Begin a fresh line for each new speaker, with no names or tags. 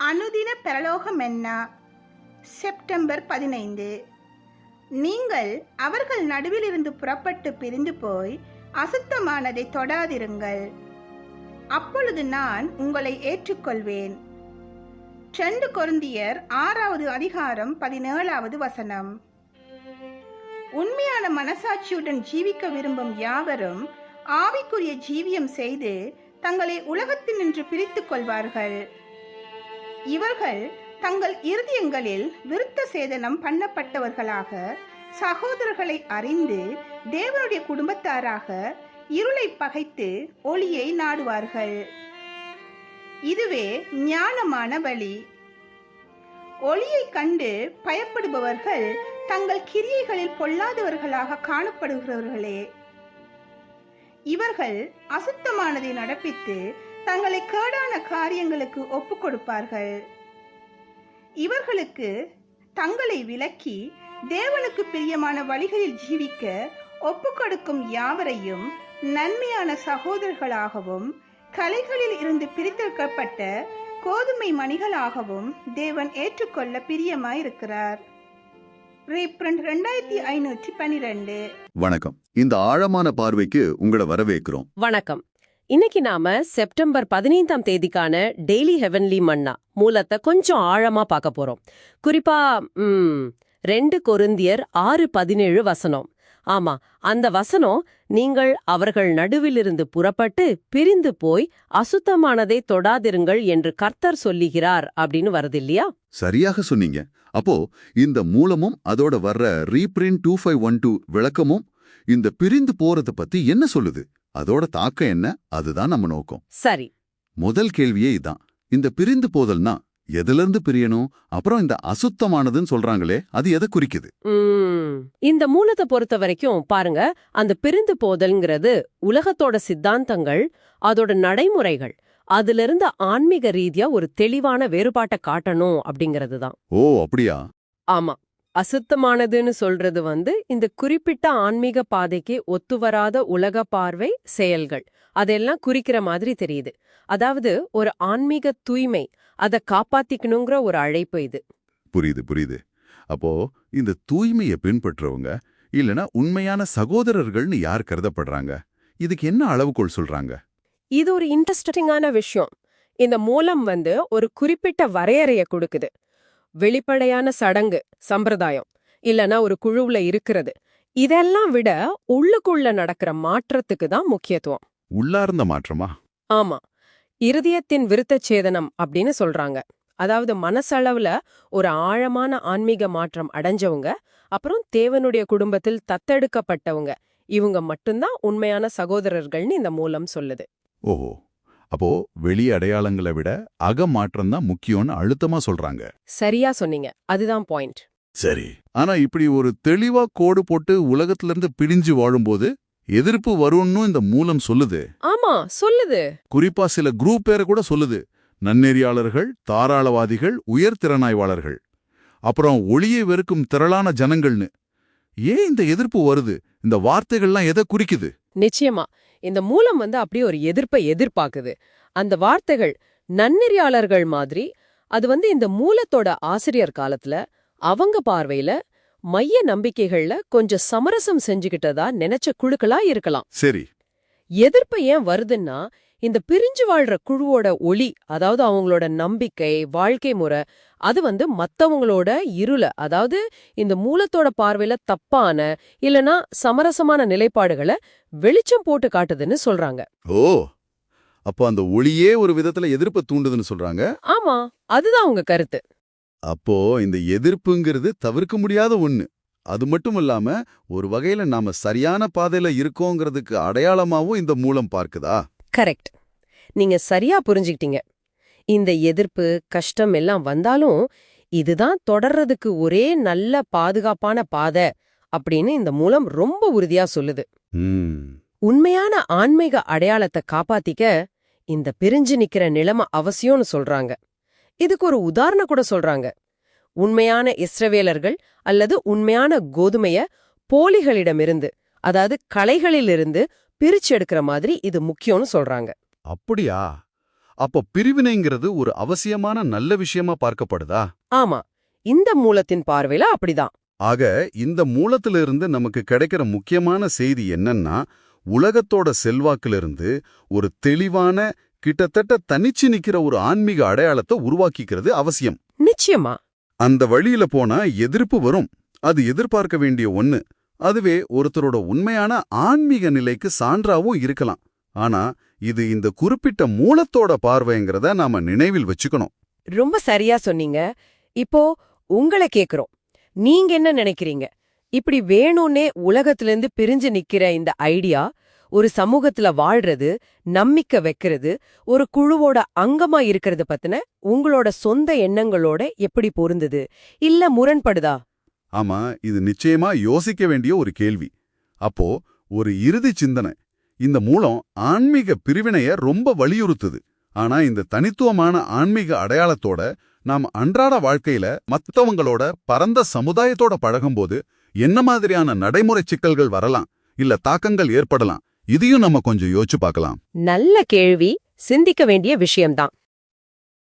அனுதின பரலோகமென்னா? செப்டம்பர் பதினைந்து. நீங்கள் அவர்கள் நடுவிலிருந்து புறப்பட்டு பிரிந்து போய் அசுத்தமானதை தொடாதிருங்கள். அப்பொழுது நான் உங்களை ஏற்றுக்கொள்வேன். ரெண்டு கொருந்தியர் ஆறாவது அதிகாரம் பதினேழாவது வசனம். உண்மையான மனசாட்சியுடன் ஜீவிக்க விரும்பும் யாவரும் ஆவிக்குரிய ஜீவியம் செய்து தங்களை உலகத்தினின்று பிரித்துக் கொள்வார்கள். இவர்கள் தங்கள் இருதயங்களில் விருத்த சேதனம் பண்ணப்பட்டவர்களாக சகோதரர்களை அறிந்து தேவனுடைய குடும்பத்தாராக இருளை பகைத்து ஒளியை நாடுவார்கள். இதுவே ஞானமான வழி. ஒளியை கண்டு பயப்படுபவர்கள் தங்கள் கிரியைகளில் பொல்லாதவர்களாக காணப்படுகிறவர்களே. இவர்கள் அசுத்தமானதை நடப்பித்து தங்களை கேடான காரியங்களுக்கு ஒப்பு கொடுப்பார்கள் இவர்களுக்கு தங்களை விலக்கி தேவனுக்கு பிரியமான வழிகளில் ஜீவிக்க ஒப்புக் கொடுக்கும் யாவரையும் நன்மையான சகோதரர்களாகவும் கலைகளில் இருந்து பிரித்தெடுக்கப்பட்ட கோதுமை மணிகளாகவும் தேவன் ஏற்றுக்கொள்ள பிரியமாயிருக்கிறார். ரெண்டாயிரத்தி ஐநூற்றி பனிரெண்டு
வணக்கம். இந்த ஆழமான பார்வைக்கு உங்களை வரவேற்கிறோம்.
வணக்கம். இன்னைக்கு நாம செப்டம்பர் பதினைந்தாம் தேதிக்கான டெய்லி ஹெவன்லி மன்னா மூலத்தை கொஞ்சம் ஆழமா பார்க்க போறோம். குறிப்பா ரெண்டு கொருந்தியர் ஆறு பதினேழு வசனம். ஆமா அந்த வசனம் நீங்கள் அவர்கள் நடுவிலிருந்து புறப்பட்டு பிரிந்து போய் அசுத்தமானதை தொடாதிருங்கள் என்று கர்த்தர் சொல்லுகிறார் அப்படின்னு வருது இல்லையா
சரியாக சொன்னீங்க. அப்போ இந்த மூலமும் அதோட வர்ற reprint two five one two விளக்கமும் இந்த பிரிந்து போறத பத்தி என்ன சொல்லுது? அதோட தாக்கம் என்ன? அதுதான் நம்ம நோக்கம்.
சரி.
முதல் கேள்வியே இதான். இந்த பிரிந்து போதல்னா எதிலிருந்து பிரியணும்? அப்புறம் இந்த அசுத்தமானதுன்னு சொல்றாங்களே அது எதை குறிக்குது?
இந்த மூலத்தை பொறுத்த வரைக்கும் பாருங்க அந்த பிரிந்து போதல்ங்கிறது உலகத்தோட சித்தாந்தங்கள் அதோட நடைமுறைகள் அதிலிருந்து ஆன்மீக ரீதியா ஒரு தெளிவான வேறுபாட்டை காட்டணும் அப்படிங்கிறது தான்.
ஓ அப்படியா?
ஆமா. அசுத்தமானதுன்னு சொல்றது வந்து இந்த குறிப்பிட்ட ஆன்மீக பாதைக்கு ஒத்துவராத உலக பார்வை செயல்கள். அதெல்லாம் குறிக்கிற மாதிரி தெரியுது. அதாவது ஒரு ஆன்மீக தூய்மை அதை காப்பாத்திக்கணுங்கிற ஒரு அழைப்பு இது.
புரியுது புரியுது. அப்போ இந்த தூய்மையை பின்பற்றவங்க இல்லனா உண்மையான சகோதரர்கள்னு யார் கருதப்படுறாங்க? இதுக்கு என்ன அளவுகோல் சொல்றாங்க?
இது ஒரு இன்ட்ரெஸ்டிங்கான விஷயம். இந்த மூலம் வந்து ஒரு குறிப்பிட்ட வரையறைய கொடுக்குது. வெளிப்படையான சடங்கு சம்பிரதாயம் இல்லனா ஒரு குழுவுல இருக்கிறது. இதெல்லாம் விட உள்ளுக்குள்ள நடக்கிற மாற்றத்துக்கு தான் முக்கியத்துவம்.
உள்ளார்ந்த மாற்றமா?
ஆமா. இருதயத்தின் விருத்தச்சேதனம் அப்படின்னு சொல்றாங்க. அதாவது மனசளவுல ஒரு ஆழமான ஆன்மீக மாற்றம் அடைஞ்சவங்க அப்புறம் தேவனுடைய குடும்பத்தில் தத்தெடுக்கப்பட்டவங்க. இவங்க மட்டும்தான் உண்மையான சகோதரர்கள்னு இந்த மூலம் சொல்லுது.
ஓஹோ. அப்போ வெளி அடையாளங்களை விட அக மாற்றம் தான் முக்கியம்னு அழுத்தமா சொல்றாங்க.
சரியா சொன்னீங்க. அதுதான் பாயிண்ட்
சரி. ஆனா இப்படி ஒரு தெளிவா கோடு போட்டு உலகத்துல இருந்து பிடிஞ்சு வாழும்போது எதிர்ப்பு வரும்னு இந்த மூலம் சொல்லுது.
ஆமா சொல்லுது.
குறிப்பா சில குரூப் பேரை கூட சொல்லுது. நன்னெறியாளர்கள் தாராளவாதிகள் உயர் திறனாய்வாளர்கள். அப்புறம் ஒளியை வெறுக்கும் திரளான ஜனங்கள்னு. ஏன் இந்த எதிர்ப்பு வருது? இந்த வார்த்தைகள்லாம் எதை குறிக்குது?
நிச்சயமா. இந்த மூலம் வந்து அப்படியே ஒரு எதிர்ப்பை எதிர்பார்க்குது அந்த வார்த்தைகள் நன்னெறியாளர்கள் மாதிரி அது வந்து இந்த மூலத்தோட ஆசிரியர் காலத்துல அவங்க பார்வையில மைய நம்பிக்கைகள்ல கொஞ்சம் சமரசம் செஞ்சுக்கிட்டதா நினைச்ச குழுக்களா இருக்கலாம்.
சரி.
எதிர்ப்பு ஏன் வருதுன்னா இந்த பிரிஞ்சு வாழ்ற குழுவோட ஒளி அதாவது அவங்களோட நம்பிக்கை வாழ்க்கை முறை அது வந்து மத்தவங்களோட இருள அதாவது இந்த மூலத்தோட பார்வையில தப்பான இல்லனா சமரசமான நிலைப்பாடுகளை வெளிச்சம் போட்டு காட்டுதுன்னு சொல்றாங்க.
ஓ! அப்போ அந்த ஒளியே ஒரு விதத்துல எதிர்ப்பை தூண்டுதுன்னு சொல்றாங்க?
ஆமா அதுதான் அவங்க கருத்து.
அப்போ இந்த எதிர்ப்புங்கிறது தவிர்க்க முடியாத ஒண்ணு. அது மட்டும் இல்லாம ஒரு வகையில நாம சரியான பாதையில இருக்கோங்கிறதுக்கு அடையாளமாவும் இந்த மூலம் பார்க்குதா?
கரெக்ட். நீங்க சரியா புரிஞ்சுக்கிட்டீங்க. இந்த எதிர்ப்பு கஷ்டம் எல்லாம் வந்தாலும் இதுதான் தொடர்றதுக்கு ஒரே நல்ல பாதுகாப்பான பாதை அப்படின்னு இந்த மூலம் ரொம்ப உறுதியா சொல்லுது. உண்மையான ஆன்மீக அடையாளத்தை காப்பாத்திக்க இந்த பிரிஞ்சு நிக்கிற நிலைமை அவசியம்னு சொல்றாங்க. இதுக்கு ஒரு உதாரணம் கூட சொல்றாங்க. உண்மையான இஸ்ரவேலர்கள் அல்லது உண்மையான கோதுமைய போலிகளிடமிருந்து அதாவது களைகளிலிருந்து பிரிச்சு எடுக்கிற மாதிரி இது முக்கியம்னு சொல்றாங்க.
அப்படியா? அப்போ பிரிவினைங்கிறது ஒரு அவசியமான நல்ல விஷயமா பார்க்கப்படுதா?
ஆமா. இந்த மூலத்தின் பார்வையில அப்படிதான்.
ஆக இந்த மூலத்திலிருந்து நமக்கு கிடைக்கிற முக்கியமான செய்தி என்னன்னா உலகத்தோட செல்வாக்கிலிருந்து ஒரு தெளிவான கிட்டத்தட்ட தனிச்சு நிக்கிற ஒரு ஆன்மீக அடையாளத்தை உருவாக்கிக்கிறது அவசியம்.
நிச்சயமா.
அந்த வழியில போனா எதிர்ப்பு வரும். அது எதிர்பார்க்க வேண்டிய ஒண்ணு. அதுவே ஒருத்தரோட உண்மையான ஆன்மீக நிலைக்கு சான்றாவும் இருக்கலாம். ஆனா இது இந்த குறிப்பிட்ட மூலத்தோட பார்வைங்கிறத நாம நினைவில் வச்சுக்கணும்.
ரொம்ப சரியா சொன்னீங்க. இப்போ உங்களை கேக்குறோம். நீங்க என்ன நினைக்கிறீங்க? இப்படி வேணும்னே உலகத்திலிருந்து பிரிஞ்சு நிக்கிற இந்த ஐடியா ஒரு சமூகத்துல வாழ்றது நம்பிக்கை வைக்கிறது ஒரு குழுவோட அங்கமா இருக்கிறது பத்தின உங்களோட சொந்த எண்ணங்களோட எப்படி பொருந்தது? இல்ல முரண்படுதா?
ஆமா இது நிச்சயமா யோசிக்க வேண்டிய ஒரு கேள்வி. அப்போ ஒரு இறுதி சிந்தனை. இந்த மூலம் ஆன்மீக பிரிவினைய ரொம்ப வலியுறுத்துது. ஆனா இந்த தனித்துவமான ஆன்மீக அடையாளத்தோட நாம் அன்றாட வாழ்க்கையில மத்தவங்களோட பரந்த சமுதாயத்தோட பழகும்போது என்ன மாதிரியான நடைமுறை சிக்கல்கள் வரலாம் இல்ல தாக்கங்கள் ஏற்படலாம் இதையும் நம்ம கொஞ்சம் யோசிச்சு பார்க்கலாம்.
நல்ல கேள்வி சிந்திக்க வேண்டிய விஷயம்தான்.